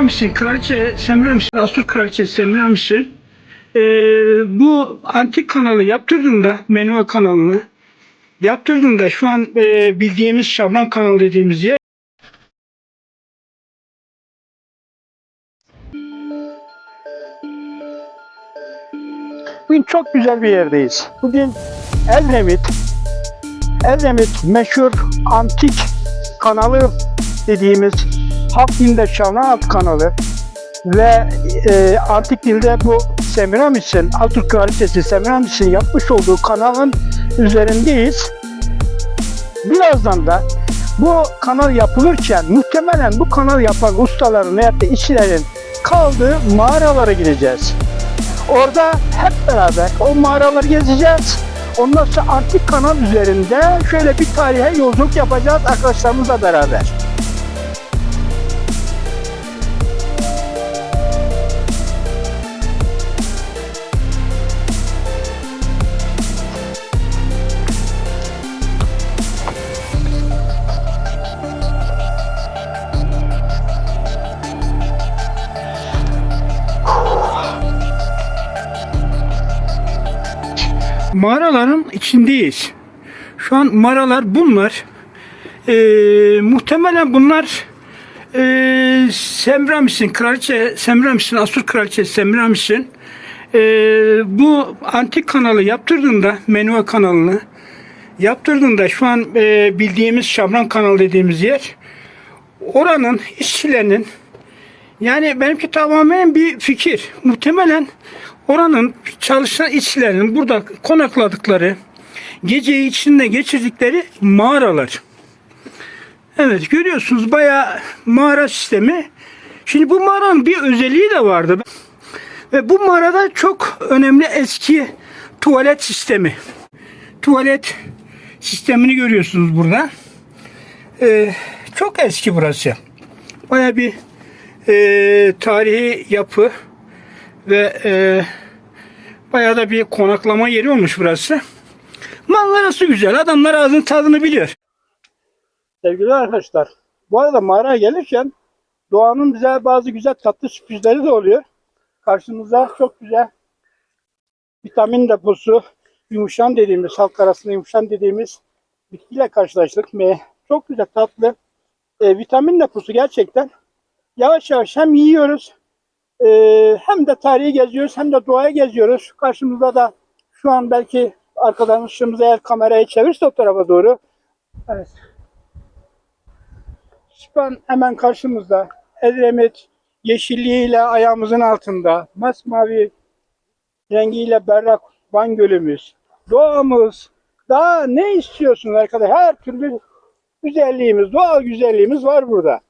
Semiramis'in, Kraliçe? Semiramis'in, Asur Kraliçesi Semiramis'in e, bu antik kanalı yaptırdığında, Menua kanalını. Yaptırdığında şu an e, bildiğimiz Şabran kanalı dediğimiz yer Bugün çok güzel bir yerdeyiz. Bugün Edremit, Edremit meşhur antik kanalı dediğimiz halk dilinde Şavna Alt kanalı ve e, antik dilde bu Semiramis'in, Atatürk Kraliçesi Semiramis'in yapmış olduğu kanalın üzerindeyiz. Birazdan da bu kanal yapılırken muhtemelen bu kanal yapan ustaların veyahut da işçilerin kaldığı mağaralara gideceğiz. Orada hep beraber o mağaraları gezeceğiz. Ondan sonra antik kanal üzerinde şöyle bir tarihe yolculuk yapacağız arkadaşlarımızla beraber. Mağaraların içindeyiz. Şu an mağaralar bunlar. Ee, muhtemelen bunlar e, Semramis'in, kraliçe Semramis'in, Asur kraliçesi Semramis'in e, bu antik kanalı yaptırdığında, Menua kanalını yaptırdığında şu an e, bildiğimiz Şabran kanalı dediğimiz yer oranın işçilerinin yani benimki tamamen bir fikir. Muhtemelen oranın çalışan işçilerinin burada konakladıkları, geceyi içinde geçirdikleri mağaralar. Evet görüyorsunuz bayağı mağara sistemi. Şimdi bu mağaranın bir özelliği de vardı. Ve bu mağarada çok önemli eski tuvalet sistemi. Tuvalet sistemini görüyorsunuz burada. Ee, çok eski burası. Bayağı bir e, tarihi yapı ve e, bayağı da bir konaklama yeri olmuş burası. Manzarası güzel. Adamlar ağzın tadını biliyor. Sevgili arkadaşlar, bu arada mağaraya gelirken doğanın bize bazı güzel tatlı sürprizleri de oluyor. Karşımıza çok güzel vitamin deposu, yumuşan dediğimiz, halk arasında yumuşan dediğimiz bitkiyle karşılaştık. Ve çok güzel tatlı e, vitamin deposu gerçekten. Yavaş yavaş hem yiyoruz e, hem de tarihi geziyoruz hem de doğayı geziyoruz. Karşımızda da şu an belki arkadaşlarımız eğer kamerayı çevirirse o tarafa doğru. Evet. Süpan hemen karşımızda. Edremit yeşilliğiyle ayağımızın altında. Masmavi rengiyle berrak Van Gölümüz. Doğamız. Daha ne istiyorsunuz arkadaşlar? Her türlü güzelliğimiz, doğal güzelliğimiz var burada.